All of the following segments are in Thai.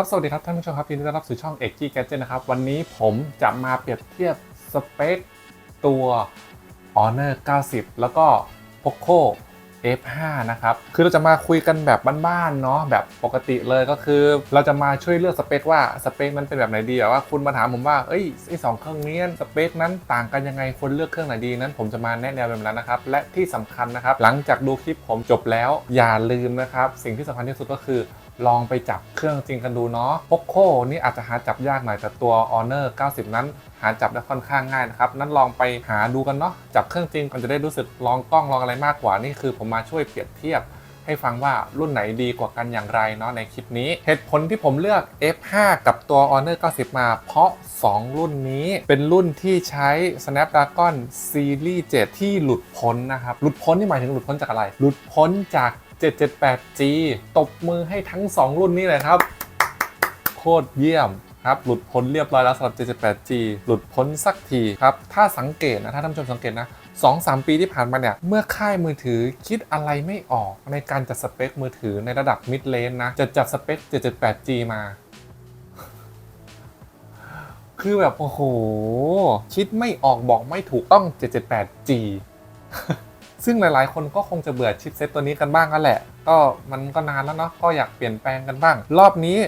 ครับ สวัสดีครับท่านผู้ชมครับยินดีต้อนรับสู่ช่องเอกกี้แกจนะครับ วันนี้ผมจะมาเปรียบเทียบสเปคตัว Honor 90 แล้วก็ Poco F5 นะครับ คือเราจะมาคุยกันแบบบ้านๆเนาะแบบปกติเลยก็คือ เราจะมาช่วยเลือกสเปคว่าสเปคนั้นเป็นแบบไหนดีอะว่าคุณมาถามผมว่าเอ้ยไอสองเครื่องนี้สเปคนั้นต่างกันยังไงควรเลือกเครื่องไหนดีนั้น ผมจะมาแนะแนวแบบนั้นนะครับ และที่สำคัญนะครับ หลังจากดูคลิปผมจบแล้วอย่าลืมนะครับ สิ่งที่สำคัญที่สุดก็คือ ลองไปจับเครื่องจริงกันดูเนาะ Poco นี่อาจจะหาจับยากหน่อยแต่ตัว Honor 90 นั้น หาจับได้ค่อนข้างง่ายนะครับนั้นลองไปหาดูกันเนาะจับเครื่องจริงก่อนจะได้รู้สึกลองกล้องลองอะไรมากกว่านี่คือ ผมมาช่วยเปรียบเทียบให้ฟังว่ารุ่นไหนดีกว่ากันอย่างไรเนาะในคลิปนี้ เหตุผลที่ผมเลือก F5 กับตัว Honor 90 มา เพราะ 2 รุ่นนี้เป็นรุ่นที่ใช้ Snapdragon Series 7 ที่หลุดพ้นนะครับ หลุดพ้นนี่หมายถึงหลุดพ้นจากอะไร หลุดพ้นจาก 778G ตบมือให้ทั้ง 2 รุ่นนี้เลยครับ โคตรเยี่ยมครับ หลุดพ้นเรียบร้อยแล้วสำหรับ 78G หลุดพ้นสักทีครับ ถ้าสังเกตนะ ถ้าท่านผู้ชมสังเกตนะ2-3ปีที่ผ่านมาเนี่ย เมื่อค่ายมือถือคิดอะไรไม่ออกในการจัดสเปคมือถือในระดับ mid range นะ จะจัดสเปค 778G มา คือแบบ โอ้โห คิดไม่ออกบอกไม่ถูกต้อง 778G ซึ่งหลายๆ คนก็คงจะเบื่อชิปเซตตัวนี้กันบ้างก็แหละ ก็มันก็นานแล้วเนาะก็อยากเปลี่ยนแปลงกันบ้าง รอบนี้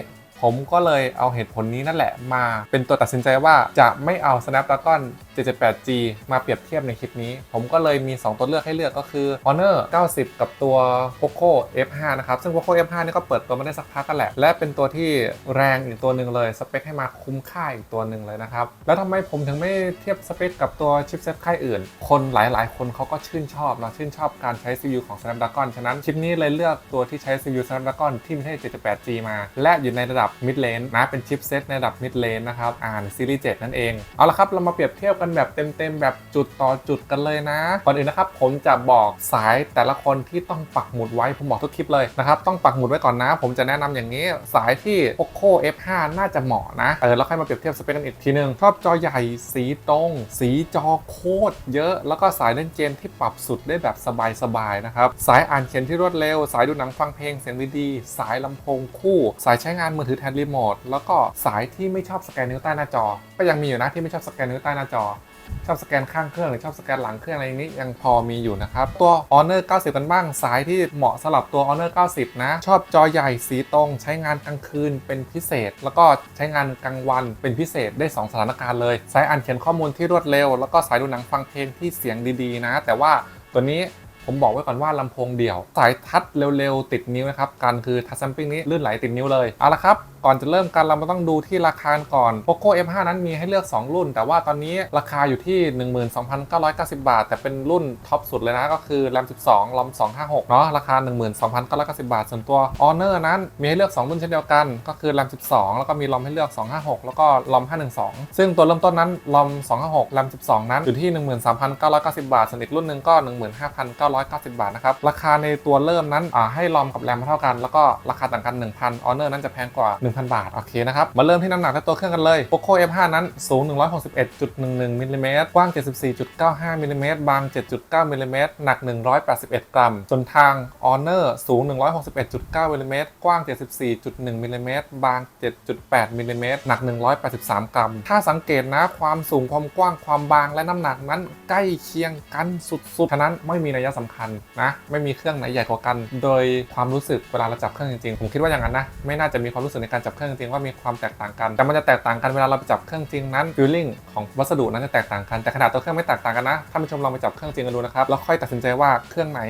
ผมก็เลยเอาเหตุผลนี้นั่นแหละมาเป็นตัวตัดสินใจว่าจะไม่เอา Snapdragon 778G มาเปรียบเทียบในคลิปนี้ ผมก็เลยมี 2 ตัวเลือกให้เลือกก็คือ Honor 90 กับตัว Poco F5 นะครับ ซึ่ง Poco F5 นี่ก็เปิดตัวมาได้สักพักกันแหละ และเป็นตัวที่แรงอีกตัวหนึ่งเลย สเปคให้มาคุ้มค่าอีกตัวหนึ่งเลยนะครับ แล้วทำไมผมถึงไม่เทียบสเปคกับตัวชิปเซ็ตค่ายอื่น คนหลาย ๆ คนเขาก็ชื่นชอบนะชื่นชอบการใช้ CPU ของ Snapdragon ฉะนั้นคลิปนี้เลยเลือกตัวที่ใช้ CPU Snapdragon ที่ไม่ใช่ 78G มา และอยู่ในระดับ mid range นะเป็นชิปเซ็ตในระดับ mid range นะครับอ่านซีรีส์7นั่นเองเอาละครับเรามาเปรียบเทียบกันแบบเต็มๆแบบจุดต่อจุดกันเลยนะ ก่อนอื่นนะครับผมจะบอกสายแต่ละคนที่ต้องปักหมุดไว้ผมบอกทุกคลิปเลยนะครับต้องปักหมุดไว้ก่อนนะ ผมจะแนะนำอย่างนี้สายที่ Poco F5 น่าจะเหมาะนะเออแล้วค่อยมาเปรียบเทียบสเปคกันอีกทีนึงชอบจอใหญ่สีตรง สีจอโคตรเยอะ แล้วก็สายเล่นเกมที่ปรับสุดได้แบบสบายๆนะครับสายอ่านเขียนที่รวดเร็ว สายดูหนังฟังเพลงเสียงดีๆสายลำโพงคู่ สายใช้งานมือถือแทนรีโมทแล้วก็สายที่ไม่ชอบสแกนนิ้วใต้หน้าจอ ก็ยังมีอยู่นะที่ไม่ชอบสแกนนิ้วใต้หน้าจอ ชอบสแกนข้างเครื่องหรือชอบสแกนหลังเครื่องอะไรนี้ยังพอมีอยู่นะครับ ตัว Honor 90 กันบ้างสายที่เหมาะสำหรับตัว Honor 90 นะ ชอบจอใหญ่สีตรง ใช้งานกลางคืนเป็นพิเศษ แล้วก็ใช้งานกลางวันเป็นพิเศษได้ 2 สถานการณ์เลย สายอ่านเขียนข้อมูลที่รวดเร็ว แล้วก็สายดูหนังฟังเพลงที่เสียงดีๆ นะ แต่ว่าตัวนี้ผมบอกไว้ก่อนว่าลำโพงเดี่ยว สายทัดเร็วๆ ติดนิ้วนะครับ การคือทัชซัมปิ้งนี้ลื่นไหลติดนิ้วเลย เอาละครับ ก่อนจะเริ่มกันเรามาต้องดูที่ราคาก่อน Poco F5 นั้นมีให้เลือก 2 รุ่น แต่ว่าตอนนี้ราคาอยู่ที่ 12,990 บาท แต่เป็นรุ่นท็อปสุดเลยนะก็คือ RAM 12 ROM 256 เนาะราคา 12,990 บาท ส่วนตัว Honor นั้นมีให้เลือก 2 รุ่นเช่นเดียวกัน ก็คือ RAM 12 แล้วก็มี ROM ให้เลือก 256 แล้วก็ ROM 512 ซึ่งตัวเริ่มต้นนั้น ROM 256 RAM 12 นั้นอยู่ที่ 13,990 บาทส่วนอีกรุ่นหนึ่งก็ 15,990 บาทนะครับราคาในตัวเริ่มนั้นให้ ROM กับ RAM เท่ากัน แล้วก็ราคาต่างกัน 1,000 Honor นั้นจะแพงกว่า1,000 บาท โอเคนะครับ มาเริ่มที่น้ำหนักและตัวเครื่องกันเลย Poco F5 นั้น สูง 161.11มิลลิเมตรกว้าง 74.95มิลลิเมตรบาง 7.9มิลลิเมตรหนัก 181 กรัม ส่วนทาง Honor สูง 161.9มิลลิเมตรกว้าง 74.1มิลลิเมตรบาง 7.8มิลลิเมตรหนัก 183 กรัม ถ้าสังเกตนะ ความสูง ความกว้าง ความบาง และน้ำหนักนั้นใกล้เคียงกันสุดๆ ฉะนั้นไม่มีนัยสำคัญนะ ไม่มีเครื่องไหนใหญ่กว่ากัน โดยความรู้สึกเวลาเราจับเครื่องจริงๆ ผมคิดว่าอย่างนั้นนะ ไม่น่าจะมีความรู้สึกในการจับเครื่องจริงว่ามีความแตกต่างกัน แต่มันจะแตกต่างกันเวลาเราไปจับเครื่องจริงนั้นฟิลลิ่งของวัสดุนั้นจะแตกต่างกันแต่ขนาดตัวเครื่องไม่แตกต่างกันนะท่านผู้ชมลองไปจับเครื่องจริงกันดูนะครับแล้วค่อยตัดสินใจว่าเครื่องไหน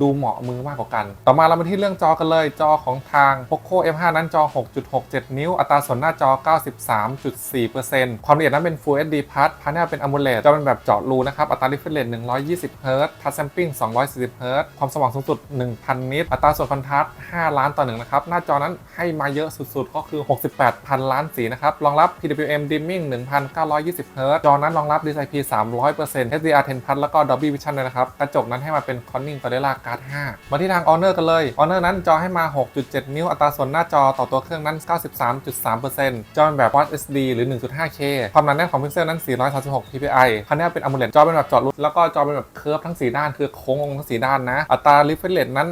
ดูเหมาะมือมากกว่ากัน ต่อมาเรามาที่เรื่องจอกันเลย จอของทาง Poco F5 นั้นจอ 6.67 นิ้ว อัตราส่วนหน้าจอ 93.4%ความละเอียดนั้นเป็น Full HD Plus พาเนลเป็น AMOLED จอเป็นแบบเจาะรูนะครับ อัตรา refresh rate 120 Hz Touch Sampling 240 Hz ความสว่างสูงสุด 1,000 นิต อัตราส่วนคอนทราสต์5ล้านต่อหนึ่งนะครับ หน้าจอนั้นให้มาเยอะสุดๆ ก็คือ 68,000 ล้านสีนะครับ รองรับ PWM Dimming 1,920 Hz จอนั้นรองรับ DCI-P 300% HDR10 Plus แล้วก็ Dolby Vision เลยนะครับ กระจกนั้นให้มาเป็น Corning Gorilla การ์ด 5 มาที่ทาง Honor กันเลย Honor นั้นจอให้มา 6.7 นิ้วอัตราส่วนหน้าจอต่อตัวเครื่องนั้น 93.3%จอเป็นแบบ Quad HD หรือ 1.5K ความหนาแน่นของพิกเซลนั้น 436 ppi คันนี้เป็น AMOLED จอเป็นแบบจอดรูแล้วก็จอเป็นแบบเคิร์ฟทั้ง 4 ด้านคือโค้งลงทั้ง 4 ด้านนะ อัตรา refresh rate นั้น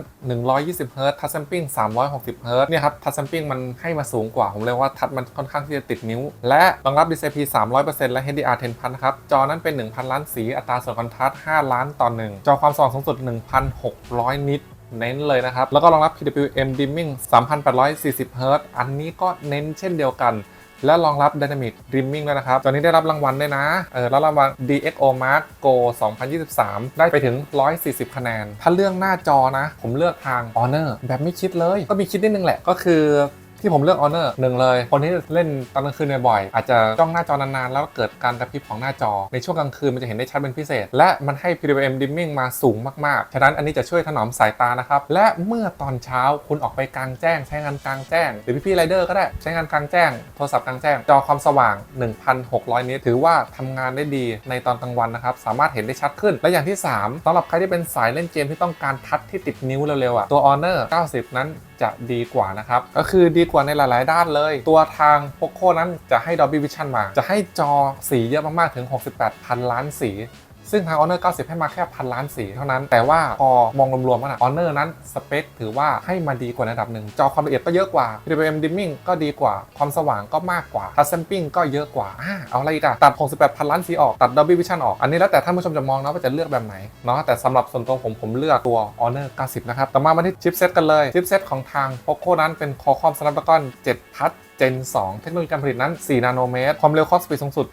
120 Hz touch sampling 360 Hz เนี่ยครับ touch sampling มันให้มาสูงกว่าผมเรียกว่าทัชมันค่อนข้างที่จะติดนิ้ว และรองรับ DCP 300%และ HDR 10,000 ครับ จอนั้นเป็น 1,000 ล้านสี อัตราส่วนคอนทราสต์5ล้านต่อหนึ่งจอความสว่างสูงสุด600 นิตเน้นเลยนะครับ แล้วก็รองรับ PWM dimming 3,840 Hz อันนี้ก็เน้นเช่นเดียวกัน และรองรับ Dynamic Dimming ด้วยนะครับ ตอนนี้ได้รับรางวัลด้วยนะ เออรับรางวัล DXO Mark Go 2023 ได้ไปถึง 140 คะแนน ถ้าเรื่องหน้าจอนะ ผมเลือกทาง Honor แบบไม่คิดเลย ก็มีคิดนิดนึงแหละ ก็คือ ที่ผมเลือก Honor หนึ่งเลย คนที่เล่นตอนกลางคืนบ่อยๆอาจจะจ้องหน้าจอนานๆ แล้วเกิดการกระพริบของหน้าจอ ในช่วงกลางคืนมันจะเห็นได้ชัดเป็นพิเศษ และมันให้ PWM dimming มาสูงมากๆ ฉะนั้นอันนี้จะช่วยถนอมสายตานะครับ และเมื่อตอนเช้าคุณออกไปกลางแจ้ง ใช้งานกลางแจ้ง หรือพี่ๆไรเดอร์ก็ได้ใช้งานกลางแจ้งโทรศัพท์กลางแจ้ง จอความสว่าง 1,600 นิตถือว่าทำงานได้ดีในตอนกลางวันนะครับสามารถเห็นได้ชัดขึ้น และอย่างที่ 3สำหรับใครที่เป็นสายเล่นเกมที่ต้องการทัชที่ติดนิ้วเร็วๆอะตัว Honor 90 นั้น จะดีกว่านะครับ ก็คือดีกว่าในหลาย ๆ ด้านเลย ตัวทาง Poco นั้นจะให้ Dolby Vision มา จะให้จอสีเยอะมาก ๆ ถึง 68,000 ล้านสี ซึ่งทาง Honor 90 ให้มาแค่พันล้านสีเท่านั้น แต่ว่าพอมองรวมๆกันอะ Honor นั้นสเปคถือว่าให้มาดีกว่าในระดับหนึ่ง จอความละเอียดก็เยอะกว่า PWM dimming ก็ดีกว่า ความสว่างก็มากกว่า touch sampling ก็เยอะกว่าอ่าเอาอะไรอีกอะตัด 68 พันล้านสีออก ตัด Dolby Vision ออก อันนี้แล้วแต่ท่านผู้ชมจะมองนะว่าจะเลือกแบบไหนเนาะ แต่สำหรับส่วนตัวผมผมเลือกตัว Honor 90 นะครับ ต่อมามาที่ชิปเซตกันเลย ชิปเซตของทาง Poco นั้นเป็น Qualcomm Snapdragon 7 Plus Gen 2 เทคโนโลยีการผลิตนั้น 4 นาโนเมตร ความเร็วคอสปีดสูงสุด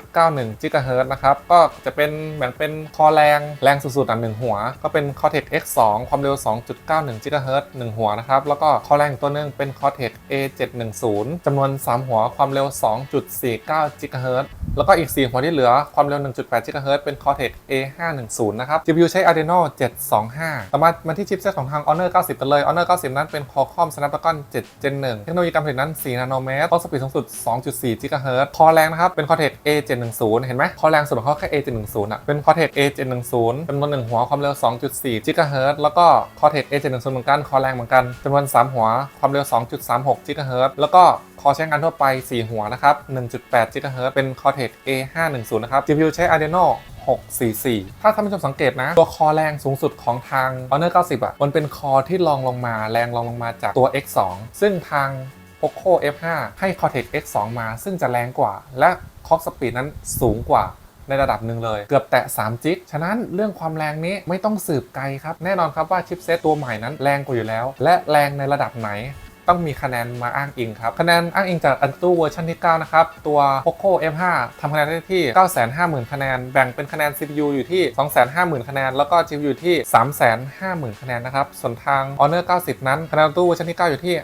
2.91 จิกะเฮิรตซ์นะครับ ก็จะเป็นแบ่งเป็นคอแรง แรงสุดๆอะหนึ่งหัว ก็เป็น Cortex X2 ความเร็ว 2.91 จิกะเฮิรตซ์หนึ่งหัวนะครับ แล้วก็คอแรงตัวหนึงเป็น Cortex A710 จำนวน 3 หัว ความเร็ว 2.49 จิกะเฮิรตซ์แล้วก็อีก 4 หัวที่เหลือ ความเร็ว 1.8 จิกะเฮิรตซ์เป็น Cortex A510 นะครับ GPU ใช้ Adreno 725ต่อมามาที่ชิปเซตของทาง Honor 90 กันเลย Honor 90 นั้นเป็น Qualcomm Snapdragon 7 Gen 1 เทคโนโลยีการผลิตนั้น4นาโนเมตรคอสปีดสูงสุด 2.4จิกะเฮิรตซ์คอแรงนะครับ เป็น Cortex A710 เห็นไหมคอแรงสุดของเขาแค่ A710 อะ เป็น Cortex A710 จำนวน 1 หัวความเร็ว 2.4จิกะเฮิรตซ์แล้วก็ Cortex A710 เหมือนกันคอแรงเหมือนกันจำนวน 3 หัวความเร็ว 2.36จิกะเฮิรตซ์แล้วก็คอใช้งานทั่วไป 4 หัวนะครับ 1.8จิกะเฮิรตซ์เป็น Cortex A510 นะครับ GPU ใช้ Adreno 644 ถ้าท่านผู้ชมสังเกตนะ ตัวคอแรงสูงสุดของทาง Honor 90 อะ มันเป็นคอที่รองลงมาแรงรองลงมาจากตัว X2 ซึ่งทาง Poco F5 ให้ Cortex X2 มาซึ่งจะแรงกว่า และคอกสปีดนั้นสูงกว่าในระดับหนึ่งเลย เกือบแตะ3จิก ฉะนั้นเรื่องความแรงนี้ไม่ต้องสืบไกลครับ แน่นอนครับว่าชิปเซตตัวใหม่นั้นแรงกว่าอยู่แล้ว และแรงในระดับไหน ต้องมีคะแนนมาอ้างอิงครับ คะแนนอ้างอิงจากอันตู้เวอร์ชันที่ 9 นะครับ ตัว Poco F5 ทำคะแนนได้ที่ 950,000 คะแนน แบ่งเป็นคะแนน CPU อยู่ที่ 250,000 คะแนน แล้วก็ GPU อยู่ที่ 350,000 คะแนนนะครับ ส่วนทาง Honor 90 นั้น คะแนนอันตู้เวอร์ชันที่ 9 อยู่ที่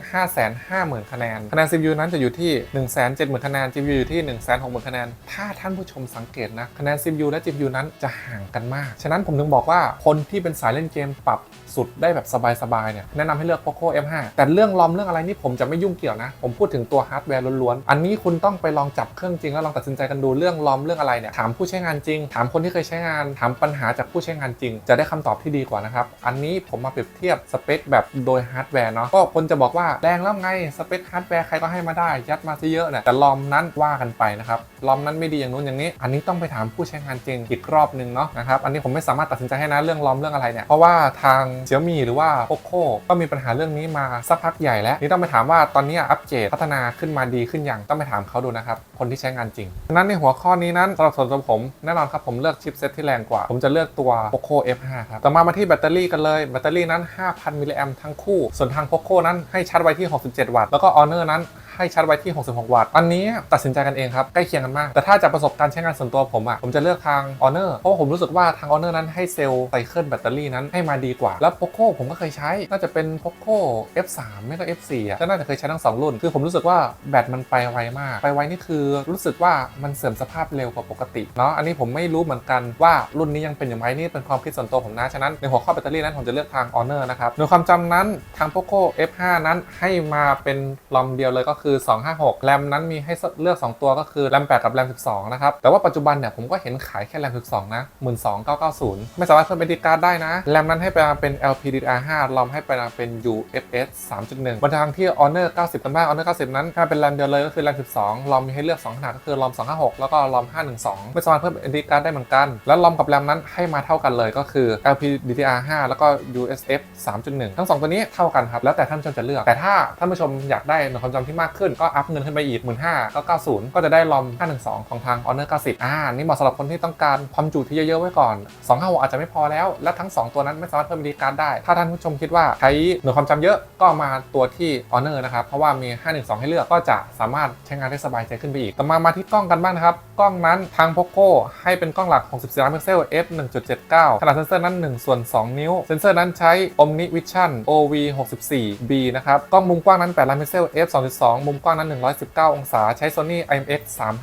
550,000 คะแนน คะแนน CPU นั้นจะอยู่ที่ 170,000 คะแนน GPU อยู่ที่ 160,000 คะแนน ถ้าท่านผู้ชมสังเกตนะคะแนน CPU และ GPU นั้นจะห่างกันมาก ฉะนั้นผมถึงบอกว่าคนที่เป็นสายเล่นเกมปรับสุดได้แบบสบายๆเนี่ยแนะนำให้เลือก Poco F5 แต่เรื่องลอมเรื่องอะไรนี่ผมจะไม่ยุ่งเกี่ยวนะ ผมพูดถึงตัวฮาร์ดแวร์ล้วนๆ อันนี้คุณต้องไปลองจับเครื่องจริงแล้วลองตัดสินใจกันดูเรื่องลอมเรื่องอะไรเนี่ยถามผู้ใช้งานจริง ถามคนที่เคยใช้งาน ถามปัญหาจากผู้ใช้งานจริง จะได้คำตอบที่ดีกว่านะครับ อันนี้ผมมาเปรียบเทียบสเปคแบบโดยฮาร์ดแวร์เนาะก็คนจะบอกว่าแรงแล้วไงสเปคฮาร์ดแวร์ใครก็ให้มาได้ยัดมาซะเยอะเนี่ยแต่ลอมนั้นว่ากันไปนะครับลอมนั้นไม่ดีอย่างนู้นอย่างนี้ อันนี้ต้องไปถามผู้ใช้งานจริงอีกรอบหนึงเนาะนะครับอันนี้ผมไม่สามารถตัดสินใจให้นะเรื่องลอมเรื่องอะไรเนี่ยเพราะว่าทาง Xiaomi หรือว่า Poco ก็มีปัญหาเรื่องนี้มาสักพักใหญ่แล้วนี่ต้องไปถามว่าตอนนี้อัปเกรดพัฒนาขึ้นมาดีขึ้นอย่างต้องไปถามเขาดูนะครับ คนที่ใช้งานจริงดังนั้นในหัวข้อนี้นั้นสำหรับส่วนตัวผมแน่นอนครับผมเลือกชิปเซตที่แรงกว่า ผมจะเลือกตัว Poco F5 ครับต่อมามาที่แบตเตอรี่กันเลยแบตเตอรี่นั้น 5,000มิลลิแอมทั้งคู่ ส่วนทาง Poco นั้นให้ชาร์จไว้ที่ 67 วัตต์แล้วก็ Honor นั้น ให้ชาร์จไว้ที่ 66 วัตต์ อันนี้ตัดสินใจกันเองครับ ใกล้เคียงกันมาก แต่ถ้าจากประสบการณ์ใช้งานส่วนตัวผมอะผมจะเลือกทาง Honor เพราะผมรู้สึกว่าทาง Honor นั้นให้เซลล์ไซเคิลแบตเตอรี่นั้นให้มาดีกว่า แล้ว Poco ผมก็เคยใช้ น่าจะเป็น Poco F3 ไม่ก็ F4 อะก็น่าจะเคยใช้ทั้ง 2 รุ่น คือผมรู้สึกว่าแบตมันไปไวมาก ไปไวนี่คือรู้สึกว่ามันเสื่อมสภาพเร็วกว่าปกติเนาะ อันนี้ผมไม่รู้เหมือนกันว่ารุ่นนี้ยังเป็นอย่างไรนี่เป็นความคิดส่วนตัวผมนะ ฉะนั้นในหัวข้อแบตเตอรี่นั้นผมจะเลือกทาง Honor นะครับในความจำนั้นทาง Poco F5 นั้นให้มาเป็นลอมเดียวเลยก็คือ 256 แรมนั้นมีให้เลือก 2 ตัวก็คือแรม8กับแรม12 นะครับ แต่ว่าปัจจุบันเนี่ยผมก็เห็นขายแค่แรม12 นะ 12990 ไม่สามารถเพิ่มเป็นดีการ์ดได้นะ แรมนั้นให้ไปมาเป็น LPDDR5 รอมให้ไปมาเป็น UFS 3.1บนทางที่ Honor 90 กันบ้าง Honor 90 นั้นถ้าเป็นแรมเดียวเลยก็คือแรม12 รอมมีให้เลือก 2 ขนาดก็คือรอม256 แล้วก็รอม512 ไม่สามารถเพิ่มเป็นดีการ์ดได้เหมือนกัน แล้วรอมกับแรมนั้นให้มาเท่ากันเลยก็คือ LPDDR5 แล้วก็ USF 3.1 ทั้ง 2 ตัวนี้เท่ากันครับแล้วแต่ท่านผู้ชมจะเลือก แต่ถ้าท่านผู้ชมอยากได้หน่วยความจำที่มากขึ้นก็อัพเงินขึ้นไปอีก 15,000ก็90ก็จะได้รอม 512 ของทาง Honor 90 อ่า นี่เหมาะสำหรับคนที่ต้องการความจุที่เยอะๆไว้ก่อน 256อาจจะไม่พอแล้ว และทั้ง 2 ตัวนั้นไม่สามารถเพิ่มดีการ์ดได้ ถ้าท่านผู้ชมคิดว่าใช้หน่วยความจำเยอะก็มาตัวที่ Honor นะครับ เพราะว่ามี 512 ให้เลือกก็จะสามารถใช้งานได้สบายใจขึ้นไปอีก ต่อมามาที่กล้องกันบ้างนะครับ กล้องนั้นทาง Poco ให้เป็นกล้องหลัก 64ล้านพิกเซล f 1.79ขนาดเซนเซอร์นั้น1ส่วน2 นิ้ว เซนเซอร์นั้นใช้ Omni Vision OV 64 B นะครับ กล้องมุมกว้างนั้น8ล้านพิกเซล f 2.2มุมกว้างนั้น 119 องศา ใช้ Sony IMX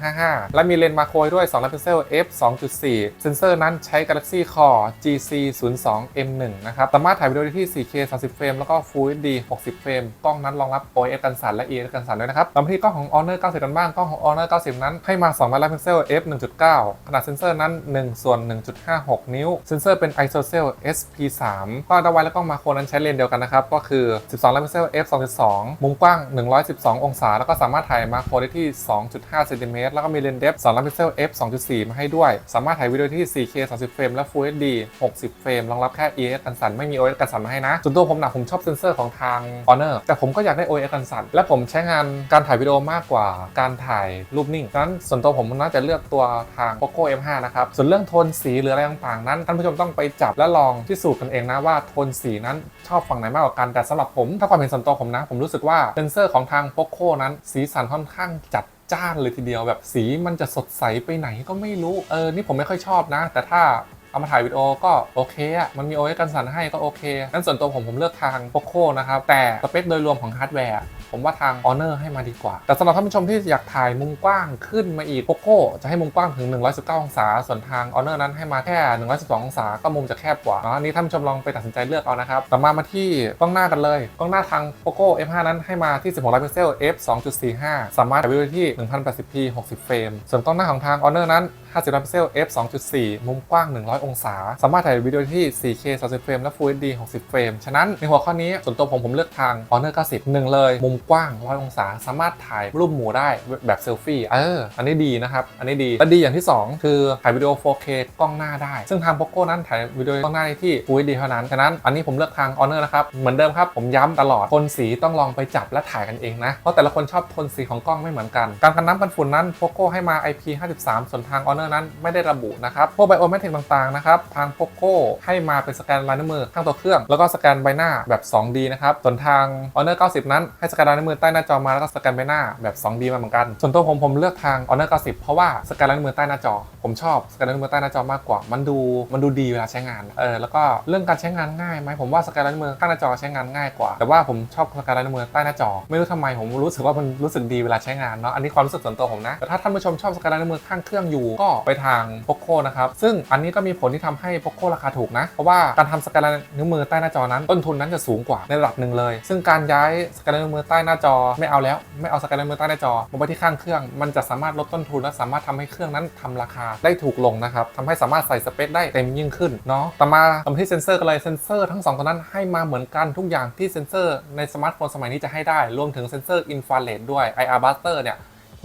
355 และมีเลนส์มาโครด้วย2ล้านพิกเซล f 2.4 เซนเซอร์นั้นใช้ Galaxy Core GC 02 M1 นะครับ สามารถถ่ายวิดีโอได้ที่ 4K 30 เฟรม แล้วก็ Full HD 60 เฟรม กล้องนั้นรองรับ OIS กันสั่นและ ES กันสั่นด้วยนะครับต่อมาที่กล้องของ Honor 90 กันบ้าง กล้องของ Honor 90 นั้นให้มา2ล้านพิกเซล f 1.9 ขนาดเซนเซอร์นั้น 1 ส่วน 1.56 นิ้ว เซนเซอร์เป็น ISOCELL SP3 กล้องดาวไวและกล้องมาโครนั้นใช้เลนส์เดียวกันนะครับ ก็คือ 12ล้านพิกเซล f 2.2 มุมกว้าง 112องศา แล้วก็สามารถถ่ายมาโครได้ที่ 2.5เซนติเมตรแล้วก็มีเลนส์เดฟ2ล้านพิกเซล f 2.4 มาให้ด้วย สามารถถ่ายวิดีโอที่ 4K 30 เฟรมและ Full HD 60 เฟรมรองรับแค่ ES กันสั่นไม่มี OS กันสั่นมาให้นะ ส่วนตัวผมนะผมชอบเซนเซอร์ของทาง Honor แต่ผมก็อยากได้ OS กันสั่นและผมใช้งานการถ่ายวิดีโอมากกว่าการถ่ายรูปนิ่งดังนั้นส่วนตัวผมน่าจะเลือกตัวทาง Poco M5 นะครับส่วนเรื่องโทนสีหรืออะไรต่างๆ นั้นท่านผู้ชมต้องไปจับและลองพิสูจน์กันเองนะว่าโทนสีนั้นชอบฝั่งไหนมากกว่ากันแต่สำหรับผมถ้าความเห็นส่วนตัวผมนะ ผมรู้สึกว่าเซนเซอร์ของทาง Poco นั้น สีสันค่อนข้างจัดจ้านเลยทีเดียวแบบสีมันจะสดใสไปไหนก็ไม่รู้ เออ นี่ผมไม่ค่อยชอบนะ แต่ถ้า เอามาถ่ายวิดีโอก็โอเคอะมันมี OS กันสั่นให้ก็โอเคงั้นส่วนตัวผมผมเลือกทาง Poco นะครับ แต่สเปคโดยรวมของฮาร์ดแวร์ผมว่าทาง Honor ให้มาดีกว่า แต่สำหรับท่านผู้ชมที่อยากถ่ายมุมกว้างขึ้นมาอีก Poco จะให้มุมกว้างถึง 119 องศา ส่วนทาง Honor นั้นให้มาแค่ 112 องศา ก็มุมจะแคบกว่าเนาะอันนี้ท่านผู้ชมลองไปตัดสินใจเลือกเอานะครับ ต่อมามาที่กล้องหน้ากันเลย กล้องหน้าทาง Poco F5 นั้นให้มาที่ 16 ล้านพิกเซล f 2.45 สามารถถ่ายวิดีโอที่ 1080p 60 เฟรม ส่วนกล้องหน้าของทาง Honor นั้น50ล้านพิกเซล f 2.4 มุมกว้าง 100 องศา สามารถถ่ายวิดีโอที่ 4K 30เฟรมและ Full HD 60 เฟรม ฉะนั้นในหัวข้อนี้ส่วนตัวผมผมเลือกทาง Honor 90หนึ่งเลย มุมกว้าง 100 องศา สามารถถ่ายรูปหมู่ได้แบบเซลฟี่ เออ อันนี้ดีนะครับ อันนี้ดี และดีอย่างที่ 2 คือถ่ายวิดีโอ 4K กล้องหน้าได้ ซึ่งทาง Poco นั้นถ่ายวิดีโอกล้องหน้าได้ที่ Full HD เท่านั้น ฉะนั้นอันนี้ผมเลือกทาง Honor นะครับ เหมือนเดิมครับ ผมย้ำตลอดโทนสีต้องลองไปจับและถ่ายกันเองนะ เพราะแต่ละคนชอบโทนสีของกล้องไม่เหมือนกัน การกันน้ำกันฝุ่นนั้น Poco ให้มา IP53 ส่วนทาง Honor นั้นไม่ได้ระบุนะครับ พวกไบโอเมตริกต่างๆนะครับ ทาง Poco ให้มาเป็นสแกนลายนิ้วมือข้างตัวเครื่อง แล้วก็สแกนใบหน้าแบบ 2D นะครับ ส่วนทาง Honor 90 นั้นให้สแกนลายนิ้วมือใต้หน้าจอมาแล้วก็สแกนใบหน้าแบบ 2D มาเหมือนกัน ส่วนตัวผมผมเลือกทาง Honor 90 เพราะว่าสแกนลายนิ้วมือใต้หน้าจอ ผมชอบสแกนลายนิ้วมือใต้หน้าจอมากกว่า มันดูมันดูดีเวลาใช้งาน เออ แล้วก็เรื่องการใช้งานง่ายไหมผมว่าสแกนลายนิ้วมือข้างหน้าจอใช้งานง่ายกว่า แต่ว่าผมชอบสแกนลายนิ้วมือใต้หน้าจอ ไม่รู้ทำไมผมรู้สึกว่ามันรู้สึกดีเวลาใช้งานเนาะ อันนี้ความรู้สึกส่วนตัวผมนะ แต่ถ้าท่านผู้ชมชอบสแกนลายนิ้วมือข้างเครื่องอยู่ก็ไปทาง Poco นะครับ ซึ่งอันนี้ก็มีผลที่ทำให้ Poco ราคาถูกนะ เพราะว่าการทำสแกนนิ้วมือใต้หน้าจอนั้น ต้นทุนนั้นจะสูงกว่าในระดับหนึ่งเลย ซึ่งการย้ายสแกนนิ้วมือใต้หน้าจอไม่เอาแล้ว ไม่เอาสแกนนิ้วมือใต้หน้าจอมาไว้ที่ข้างเครื่อง มันจะสามารถลดต้นทุนและสามารถทำให้เครื่องนั้นทำราคาได้ถูกลงนะครับทำให้สามารถใส่สเปคได้เต็มยิ่งขึ้นเนาะต่อมาต่อมาที่เซนเซอร์กันเลยเซนเซอร์ทั้งสองตัวนั้นให้มาเหมือนกันทุกอย่างที่เซนเซอร์ในสมาร์ทโฟนสมัยนี้จะให้ได้รวมถึงเซนเซอร์อินฟราเรดด้วย IR Buster เนี่ย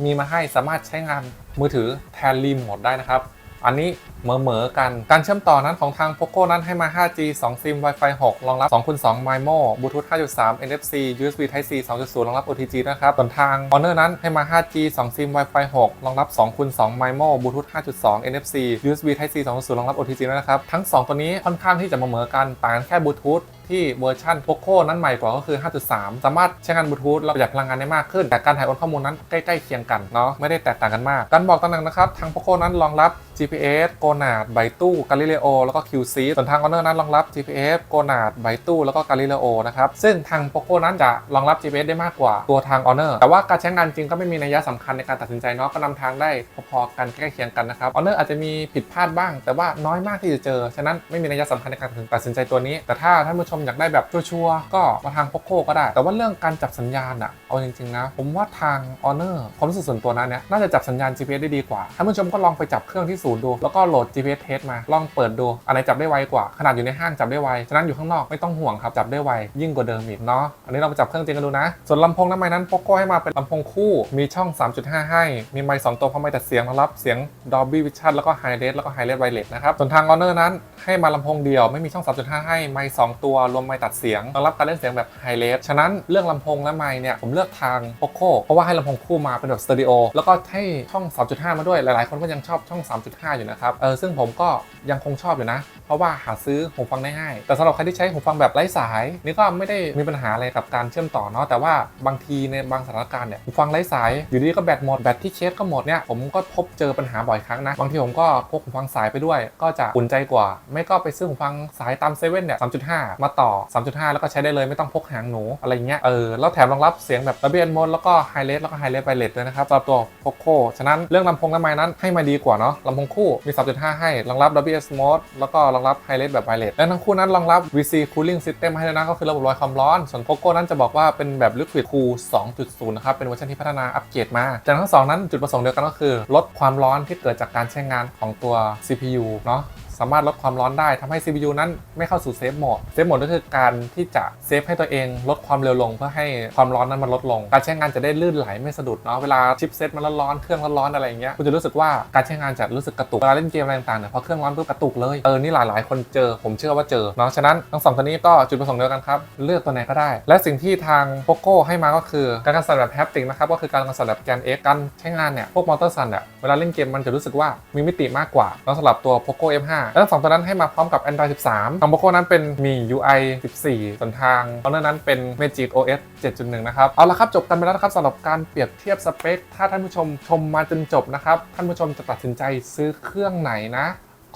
มีมาให้สามารถใช้งานมือถือแทนรีโมทได้นะครับ อันนี้เหมอๆกัน การเชื่อมต่อนั้นของทาง Poco นั้นให้มา 5G 2 SIM Wi-Fi 6 รองรับ2คูณ2 MIMO Bluetooth 5.3 NFC USB Type C 2.0 รองรับ OTG นะครับ ส่วนทาง Honor นั้นให้มา 5G 2 SIM Wi-Fi 6 รองรับ2คูณ2 MIMO Bluetooth 5.2 NFC USB Type C 2.0 รองรับ OTG นะครับ ทั้ง 2 ตัวนี้ค่อนข้างที่จะเหมอๆกัน ต่างกันแค่ Bluetooth ที่เวอร์ชัน Poco นั้นใหม่กว่าก็คือ 5.3 สามารถใช้งานบลูทูธและประหยัดพลังงานได้มากขึ้น แต่การถ่ายโอนข้อมูลนั้นใกล้ๆเคียงกันเนาะไม่ได้แตกต่างกันมาก การบอกตำแหน่งนะครับ ทาง Poco นั้นรองรับ GPS g o n a d ไบตู้ Galileo แล้วก็ QC ส่วนทาง Honor นั้นรองรับ GPS g o n a d ไบตู้แล้วก็ Galileo นะครับซึ่งทาง Poco นั้นจะรองรับ GPS ได้มากกว่าตัวทาง Honor แต่ว่าการใช้งานจริงก็ไม่มีนัยสำคัญในการตัดสินใจเนาะก็นำทางได้พอๆกันใกล้เคียงกันนะครับ Honor อาจจะมีผิดพลาดบ้าง แต่ว่าน้อยมากที่จะเจอ ฉะนั้นไม่มีนัยสำคัญในการตัดสินใจตัวนี้ แต่ถ้าท่านผู้ชมอยากได้แบบชัวร์ก็มาทาง POCO ก็ได้ แต่ว่าเรื่องการจับสัญญาณอะเอาจริงๆนะ ผมว่าทาง Honor ความรู้สึกส่วนตัวนะเนี่ยน่าจะจับสัญญาณ GPS ได้ดีกว่าท่านผู้ชมก็ลองไปจับเครื่องที่ศูนย์ดู แล้วก็โหลด GPS test มาลองเปิดดูอันไหนจับได้ไวกว่า ขนาดอยู่ในห้างจับได้ไวฉะนั้นอยู่ข้างนอกไม่ต้องห่วงครับจับได้ไวยิ่งกว่าเดิมอีกเนาะอันนี้เราไปจับเครื่องจริงกันดูนะ ส่วนลำโพงน้ำไม้นั้น POCO ให้มาเป็นลำโพงคู่มีช่อง 3.5 ให้ มีไมค์2ตัวพร้อมไมค์ตัดเสียงรองรับเสียง Dolby Vision แล้วก็ High Res แล้วก็ High Res Wireless นะครับส่วนทาง Honor นั้นให้มาลำโพงเดียวไม่มีช่อง 3.5 ให้ไมค์2ตัวรวมไมค์ตัดเสียงรองรับการเล่นเสียงแบบ High Res ฉะนั้นเรื่องลำโพงและไมค์เนี่ยผมเลือกทาง POCO เพราะว่าให้ลำโพงคู่มาเป็นแบบสเตอริโอแล้วก็ให้ช่อง 3.5 มาด้วยหลายๆ คนก็ยังชอบช่อง 3.5 อยู่นะครับเออซึ่งผมก็ยังคงชอบอยู่นะ เพราะว่าหาซื้อหูฟังได้ง่าย แต่สำหรับใครที่ใช้หูฟังแบบไร้สาย นี่ก็ไม่ได้มีปัญหาอะไรกับการเชื่อมต่อเนาะแต่ว่าบางทีในบางสถานการณ์เนี่ยหูฟังไร้สาย อยู่ดีก็แบตหมดแบตที่เคสก็หมดเนี่ยผมก็พบเจอปัญหาบ่อยครั้งนะ บางทีผมก็พกหูฟังสายไปด้วย ก็จะอุ่นใจกว่า ไม่ก็ไปซื้อหูฟังสายตามเซเว่นเนี่ย3.5 มาต่อ 3.5 แล้วก็ใช้ได้เลยไม่ต้องพกหางหนูอะไรเงี้ยเออแล้วแถมรองรับเสียงแบบระเบียนมดแล้วก็ไฮเลสแล้วก็ไฮเลสไวเลสด้วยนะครับสำหรับตัว POCO ฉะนั้นเรื่องลำโพงและไมค์นั้นให้มาดีกว่าเนาะลำโพงคู่มี 3.5 ให้รองรับ Dolby Atmos Mode แล้วก็รองรับไฮเลสแบบไวเลสและทั้งคู่นั้นรองรับ VC Cooling System ให้ด้วยนะก็คือระบบลอยความร้อน ส่วน POCO นั้นจะบอกว่าเป็นแบบ Liquid Cool 2.0 นะครับเป็นเวอร์ชันที่พัฒนาอัปเกรดมาจากทั้งสองนั้นจุดประสงค์เดียวกันก็คือ ลดความร้อนที่เกิดจากการใช้งานของตัว CPU เนาะ สามารถลดความร้อนได้ทำให้ CPU นั้นไม่เข้าสู่เซฟโหมดเซฟโหมดก็คือการที่จะเซฟให้ตัวเองลดความเร็วลง เพื่อให้ความร้อนนั้นมันลดลง การใช้งานจะได้ลื่นไหลไม่สะดุดเนาะเวลาชิปเซตมันร้อนเครื่องร้อนอะไรอย่างเงี้ยคุณจะรู้สึกว่าการใช้งานจะรู้สึกกระตุกเวลาเล่นเกมอะไรต่างๆเนี่ยพอเครื่องร้อนปุ๊บกระตุกเลยเออนี่หลายๆ คนเจอผมเชื่อว่าเจอเนาะฉะนั้นทั้งสองตัวนี้ก็จุดประสงค์เดียวกันครับเลือกตัวไหนก็ได้ และสิ่งที่ทาง POCO ให้มาก็คือการกันสั่นแบบแฮปติกนะครับก็คือการกันสั่นแบบแกน X การใช้งานเนี่ยพวกมอเตอร์สั่นเนี่ยเวลาเล่นเกมมันจะรู้สึกว่ามีมิติมากกว่าแล้วสำหรับตัว POCO F5 และทั้งสองตัวนั้นให้มาพร้อมกับ Android 13ของ POCO นั้นเป็นมี UI 14 ส่วนทาง Honor นั้นเป็น Magic OS 7.1 นะครับ เอาละครับ จบกันไปแล้วนะครับสำหรับการเปรียบเทียบสเปค ถ้าท่านผู้ชมชมมาจนจบนะครับ ท่านผู้ชมจะตัดสินใจซื้อเครื่องไหนนะ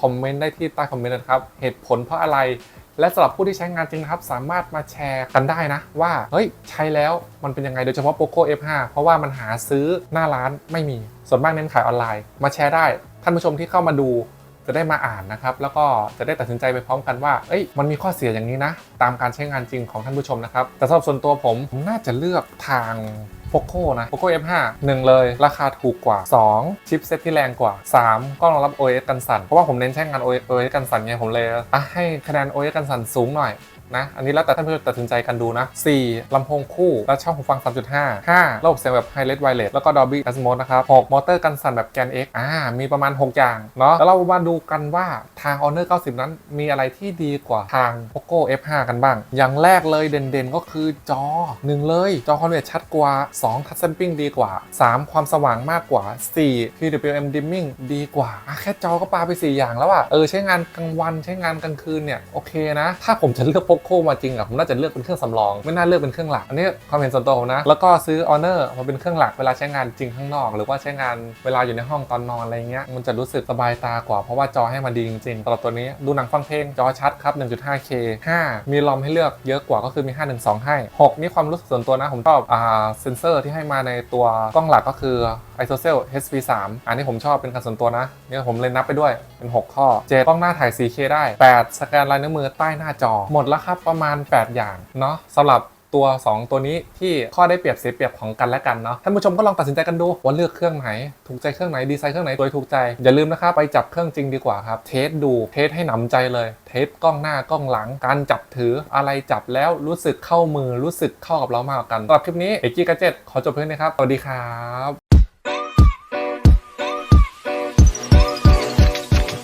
คอมเมนต์ได้ที่ใต้คอมเมนต์นะครับ เหตุผลเพราะอะไรและสำหรับผู้ที่ใช้งานจริงนะครับ สามารถมาแชร์กันได้นะ ว่า เฮ้ย ใช้แล้วมันเป็นยังไงโดยเฉพาะ POCO F5 เพราะว่ามันหาซื้อหน้าร้านไม่มี ส่วนมากเน้นขายออนไลน์ มาแชร์ได้ ท่านผู้ชมที่เข้ามาดู จะได้มาอ่านนะครับ แล้วก็จะได้ตัดสินใจไปพร้อมกันว่า เอ้ย มันมีข้อเสียอย่างนี้นะ ตามการใช้งานจริงของท่านผู้ชมนะครับ แต่สำหรับส่วนตัวผมผมน่าจะเลือกทาง POCO นะ POCO F5 1 เลย ราคาถูกกว่า 2 ชิปเซ็ตที่แรงกว่า 3 กล้องรองรับ OS กันสั่น เพราะว่าผมเน้นใช้งาน OS กันสั่นไงผมเลยอะให้คะแนน OS กันสั่นสูงหน่อย นะ อันนี้แล้วแต่ท่านผู้ชมตัดสินใจกันดูนะ 4 ลำโพงคู่ และช่องหูฟัง 3.5 5 ระบบเสียงแบบ High Res Wireless แล้วก็ Dolby Atmos นะครับ 6 มอเตอร์กันสั่นแบบแกน X อ่า มีประมาณ 6 อย่างเนาะ แล้วเรามาดูกันว่าทาง Honor 90 นั้นมีอะไรที่ดีกว่าทาง POCO F5 กันบ้าง อย่างแรกเลยเด่นๆ ก็คือจอ 1 เลย จอคอนเวร์ชัดกว่า 2 ทัช Sampling ดีกว่า 3 ความสว่างมากกว่า 4 PWM Dimming ดีกว่า แค่จอก็ปาไป 4 อย่างแล้วอะเออใช้งานกลางวันใช้งานกลางคืนเนี่ยโอเคนะ ถ้าผมจะเลือก POCO มาจริงอะผมน่าจะเลือกเป็นเครื่องสำรอง ไม่น่าเลือกเป็นเครื่องหลัก อันนี้ความเห็นส่วนตัวผมนะ แล้วก็ซื้อ Honor มาเป็นเครื่องหลักเวลาใช้งานจริงข้างนอก หรือว่าใช้งานเวลาอยู่ในห้องตอนนอนอะไรเงี้ยมันจะรู้สึกสบายตากว่าเพราะว่าจอให้มาดีจริงๆสำหรับตัวนี้ดูหนังฟังเพลงจอชัดครับ 1.5K 5 มีลอมให้เลือกเยอะกว่าก็คือมี 512 ให้ 6 นี่ความรู้สึกส่วนตัวนะผมชอบอ่าเซนเซอร์ที่ให้มาในตัวกล้องหลักก็คือ ISOCELL HP3 อันนี้ผมชอบเป็นการส่วนตัวนะเนี่ยผมเลยนับไปด้วยเป็น 6 ข้อ 7 กล้องหน้าถ่าย 4K ได้ 8 สแกนลายนิ้วมือใต้หน้าจอหมดแล้วครับ ประมาณ 8 อย่างเนาะสำหรับตัว 2 ตัวนี้ที่ข้อได้เปรียบเสียเปรียบของกันและกันเนาะท่านผู้ชมก็ลองตัดสินใจกันดูว่าเลือกเครื่องไหน ถูกใจเครื่องไหนดีไซน์เครื่องไหนตัวถูกใจ อย่าลืมนะครับไปจับเครื่องจริงดีกว่าครับเทสดูเทสให้หนำใจเลย เทสกล้องหน้ากล้องหลัง การจับถืออะไรจับแล้วรู้สึกเข้ามือรู้สึกเข้ากับเรามากกว่ากันสำหรับคลิปนี้เอกกี้กาเจ็ตขอจบเพียงนี้ครับสวัสดีครับ